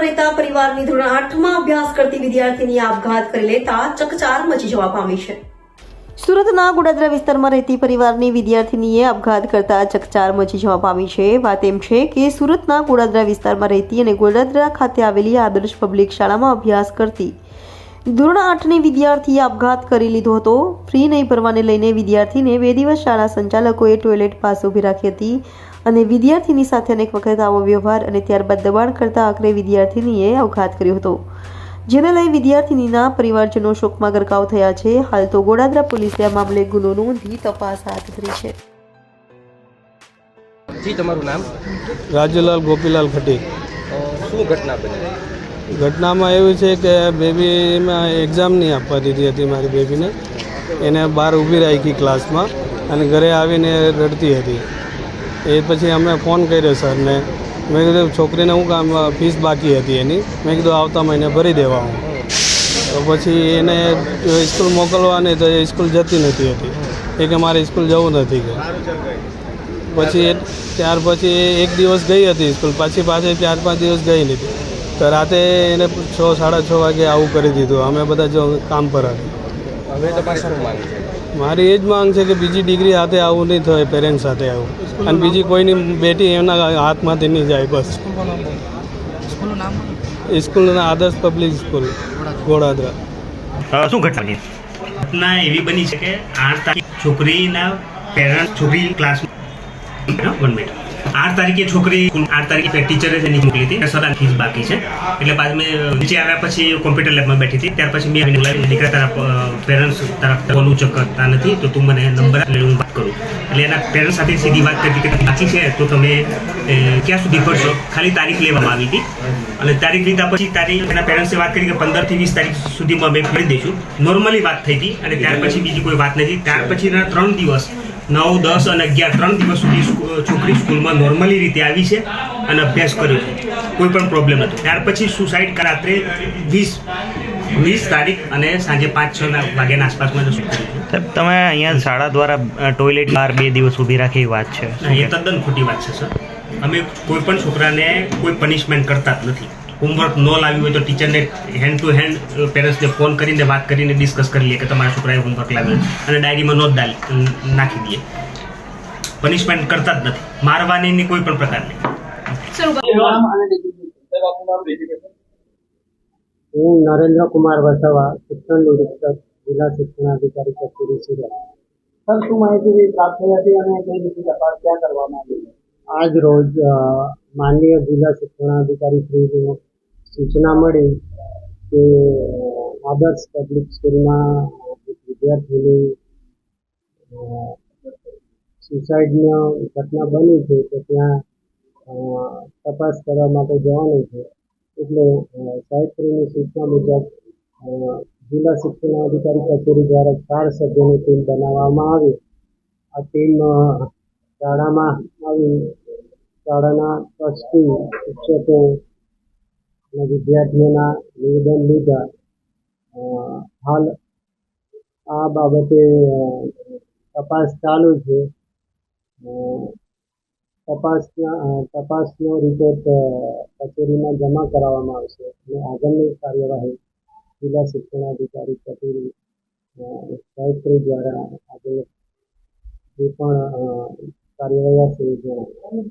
રહેતા પરિવારની ધોરણ આઠમાં અભ્યાસ કરતી વિદ્યાર્થીની આપઘાત કરી લેતા ચકચાર મચી જવા પામી છે. સુરતના ગોડાદરા વિસ્તારમાં રહેતી પરિવારની વિદ્યાર્થીનીએ આપઘાત કરતા ચકચાર મચી જવા પામી છે. વાત એમ છે કે સુરતના ગોડાદરા વિસ્તારમાં રહેતી અને ગોડાદરા ખાતે આવેલી આદર્શ પબ્લિક શાળામાં અભ્યાસ કરતી ધોરણ આઠની વિદ્યાર્થીએ આપઘાત કરી લીધો હતો. ફ્રી નહીં ભરવાને લઈને વિદ્યાર્થીને બે દિવસ શાળા સંચાલકોએ ટોયલેટ પાસે ઊભી રાખી હતી અને વિદ્યાર્થીની સાથે અનેક વખત આવો વ્યવહાર અને ત્યારબાદ દબાણ કરતા આખરે વિદ્યાર્થીનીએ આપઘાત કર્યો હતો. જેને લઈ વિદ્યાર્થીનીના પરિવારજનો શોકમાં ગરકાવ થયા છે. હાલ તો ગોડાદરા પોલીસે આ મામલે ગુનો નોંધી તપાસ હાથ ધરી છે. જી તમારું નામ? રાજુલાલ ગોપીલાલ ખટી. શું ઘટના બની? ઘટનામાં એવું છે કે બેબીમાં એક્ઝામ નહીં આપવા દીધી હતી મારી બેબીને. એને બહાર ઊભી રાખી ક્લાસમાં અને ઘરે આવીને રડતી હતી. એ પછી અમે ફોન કર્યો સરને. મેં કીધું, છોકરીને હું કામ ફીસ બાકી હતી એની. મેં કીધું, આવતા મહિને ભરી દેવા હું. તો પછી એને સ્કૂલ મોકલવાની તો એ સ્કૂલ જતી નથી હતી. એ કે મારે સ્કૂલ જવું નથી કે. પછી ત્યાર પછી એક દિવસ ગઈ હતી સ્કૂલ. પાછી પાછી ચાર પાંચ દિવસ ગઈ નથી. તો રાતે એને છ સાડા છ વાગે આવું કરી દીધું. અમે બધા જો કામ પર હતા હવે તમારી માંગ છે? મારી એ જ માંગ છે કે બીજી ડિગ્રી હાથે આવું નહીં થાય પેરેન્ટ્સ સાથે આવું. અને બીજી કોઈની બેટી એમના હાથમાંથી નહીં જાય બસ. સ્કૂલના આદર્શ પબ્લિક સ્કૂલ ગોડાદરા શું ઘટના બની? ઘટના એવી બની છે કે આઠ તારીખ છોકરીના પેરેન્ટ છોકરી ક્લાસ વન મિનિટ આઠ તારીખે છોકરી આઠ તારીખે ટીચરે એની મોકલી હતી. સદા ફીસ બાકી છે. એટલે બાદ મેં નીચે આવ્યા પછી કોમ્પ્યુટર લેબમાં બેઠી હતી. ત્યાર પછી મેં દીકરા તારા પેરેન્ટ્સ તરફ કોલ કરતા નથી. તો તું મને નંબર આપે હું વાત કરું. એટલે એના પેરેન્ટ્સ સાથે સીધી વાત કરી કે બાકી છે. તો તમે ક્યાં સુધી ભરશો? ખાલી તારીખ લેવામાં આવી હતી. અને તારીખ લીધા પછી તારીખ એના પેરેન્ટ્સે વાત કરી કે પંદરથી વીસ તારીખ સુધીમાં મેં કરી દઈશું. નોર્મલી વાત થઈ હતી. અને ત્યાર પછી બીજી કોઈ વાત નથી. ત્યાર પછીના ત્રણ દિવસ નવ દસ અને અગિયાર ત્રણ દિવસ સુધી છોકરી સ્કૂલમાં નોર્મલી રીતે આવી છે અને અભ્યાસ કર્યો છે. કોઈ પણ પ્રોબ્લેમ નથી. ત્યાર પછી સુસાઇડ રાત્રે વીસ વીસ તારીખ અને સાંજે પાંચ છ વાગ્યાના આસપાસમાં જશું. સાહેબ તમે અહીંયા શાળા દ્વારા ટોયલેટ બહાર બે દિવસ ઊભી રાખી વાત છે. એ તદ્દન ખોટી વાત છે સર. અમે કોઈ પણ છોકરાને કોઈ પનિશમેન્ટ કરતા જ નથી. હોમવર્ક ન લાવ્યું હોય તો ટીચરને હેન્ડ ટુ હેન્ડ પેરેન્ટ્સને ફોન કરીને વાત કરીને ડિસ્કસ કરી લઈએ કે તમારા છોકરાએ હોમવર્ક લાવ્યું અને ડાયરીમાં નોંધ ડાલ નાખી દઈએ. પનિશમેન્ટ કરતા જ નથી. મારવાની કોઈ પણ પ્રકારની હું નરેન્દ્ર કુમાર વસાવા શિક્ષણ નિરીક્ષક જિલ્લા શિક્ષણાધિકારી કચેરી સુરત. સર શું માહિતી પ્રાપ્ત થઈ હતી અને કઈ રીતે તપાસ ક્યાં કરવામાં આવી? આજ રોજ માનનીય જિલ્લા શિક્ષણાધિકારી શ્રીને સૂચના મળી કે આદર્શ પબ્લિક સ્કૂલમાં વિદ્યાર્થીની સુસાઇડની ઘટના બની છે તો ત્યાં તપાસ કરવા માટે જવાનું છે. એટલે સાહેબશ્રીની સૂચના મુજબ જિલ્લા શિક્ષણ અધિકારી કચેરી દ્વારા ચાર સભ્યોની ટીમ બનાવવામાં આવી. આ ટીમ શાળામાં આવી. શાળાના ટ્રસ્ટી, શિક્ષકો અને વિદ્યાર્થીઓના નિવેદન લીધા. હાલ આ બાબતે તપાસ ચાલુ છે. તપાસના તપાસનો રિપોર્ટ કચેરીમાં જમા કરાવવામાં આવશે અને આગળની કાર્યવાહી જિલ્લા શિક્ષણાધિકારી કચેરી સાહેબશ્રી દ્વારા આગળ જે પણ કાર્યવાહી હશે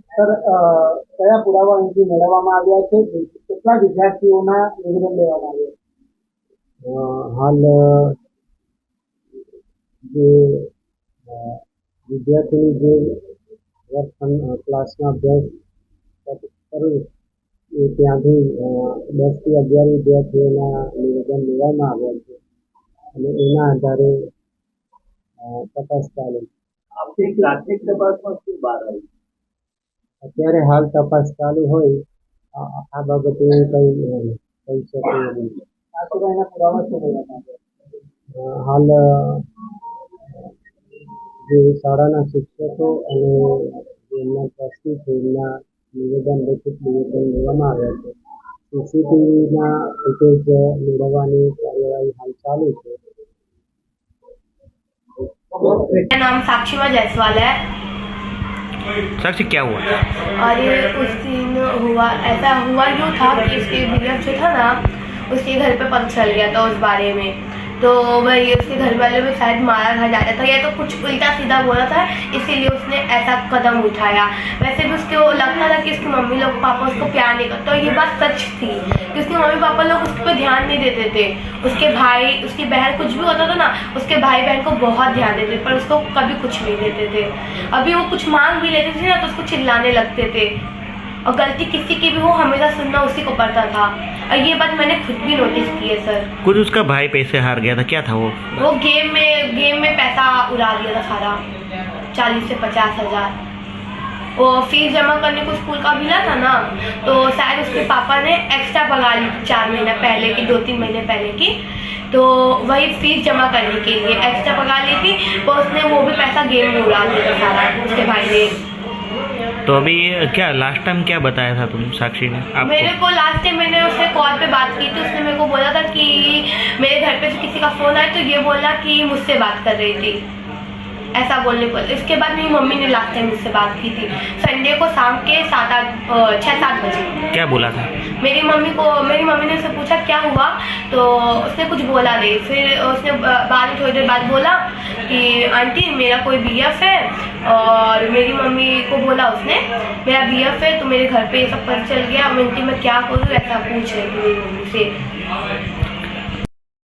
સર કયા પુરાવા અહીંથી મેળવવામાં આવ્યા છે? કેટલા વિદ્યાર્થીઓના નિવેદન લેવામાં આવ્યા? હાલ જે વિદ્યાર્થીની જે ક્લાસમાં અભ્યાસ કરું એ ત્યાંથી દસથી અગિયાર વિદ્યાર્થીઓના નિવેદન લેવામાં આવ્યા છે. અને એના આધારે તપાસ ચાલુ. છે. આપણી પ્રાથમિક તપાસમાં શું બહાર આવ્યું અત્યારે હાલ તપાસ ચાલુ હોય આ બાબતે કઈ કહી શકે હાલ જે શાળાના શિક્ષકો અને એમના ટ્રસ્ટી છે, એમના નિવેદન લેખિત નિવેદન લેવામાં આવ્યા છે. સીસીટીવીના ફૂટેજ મેળવવાની કાર્યવાહી હાલ ચાલુ છે. નામ સાક્ષીમાં જયસ્વાલ હૈ. साक्षी क्या हुआ और ये उस दिन हुआ ऐसा हुआ यूँ था कि इसके बीएफ जो था ना उसके घर पे पता चल गया था उस बारे में तो वही उसके घर वाले में शायद मारा खा जा रहा था। या तो कुछ उल्टा सीधा बोला था, इसीलिए उसने ऐसा कदम उठाया। वैसे भी उसके लगता था कि उसकी मम्मी लोग पापा उसको प्यार नहीं करते, और ये बात सच थी कि उसके मम्मी पापा लोग उस पर ध्यान नहीं देते थे। उसके भाई, उसकी बहन कुछ भी होता था ना, उसके भाई बहन को बहुत ध्यान देते पर उसको कभी कुछ नहीं देते थे। अभी वो कुछ मांग भी लेते थे ना तो उसको चिल्लाने लगते थे। और गलती किसी की भी हो, हमेशा सुनना उसी को पड़ता था। और ये बात मैंने खुद भी नोटिस की है सर कुछ उसका भाई पैसे हार गया था क्या था वो? वो गेम में गेम में पैसा उड़ा दिया था सारा चालीस से पचास हज़ार। वो फ़ीस जमा करने को स्कूल का मिला था ना तो शायद उसके पापा ने एक्स्ट्रा भगा ली थी चार महीना पहले की दो तीन महीने पहले की। तो वही फ़ीस जमा करने के लिए एक्स्ट्रा भगा ली थी तो उसने वो भी पैसा गेम में उड़ा दिया था सारा उसके भाई ने। तो अभी क्या लास्ट टाइम क्या बताया था तुम साक्षी ने आपको? मेरे को लास्ट टाइम मैंने उससे कॉल पे बात की थी उसने मेरे को बोला था कि मेरे घर पे से किसी का फ़ोन आया तो ये बोला कि मुझसे बात कर रही थी। ऐसा बोलने को इसके बाद मेरी मम्मी ने लास्ट टाइम मुझसे बात की थी। संडे को शाम के सात आठ छः सात बजे। क्या बोला था? मेरी मम्मी को मेरी मम्मी ने उससे पूछा क्या हुआ? तो उसने कुछ बोला नहीं। फिर उसने बाद में थोड़ी देर बाद बोला कि आंटी मेरा कोई बीएफ है और मेरी मम्मी को बोला उसने मेरा बी है तो मेरे घर पे ये सब पता चल गया मिनटी में क्या करूँ ऐसा पूछ रही थी मेरी मम्मी से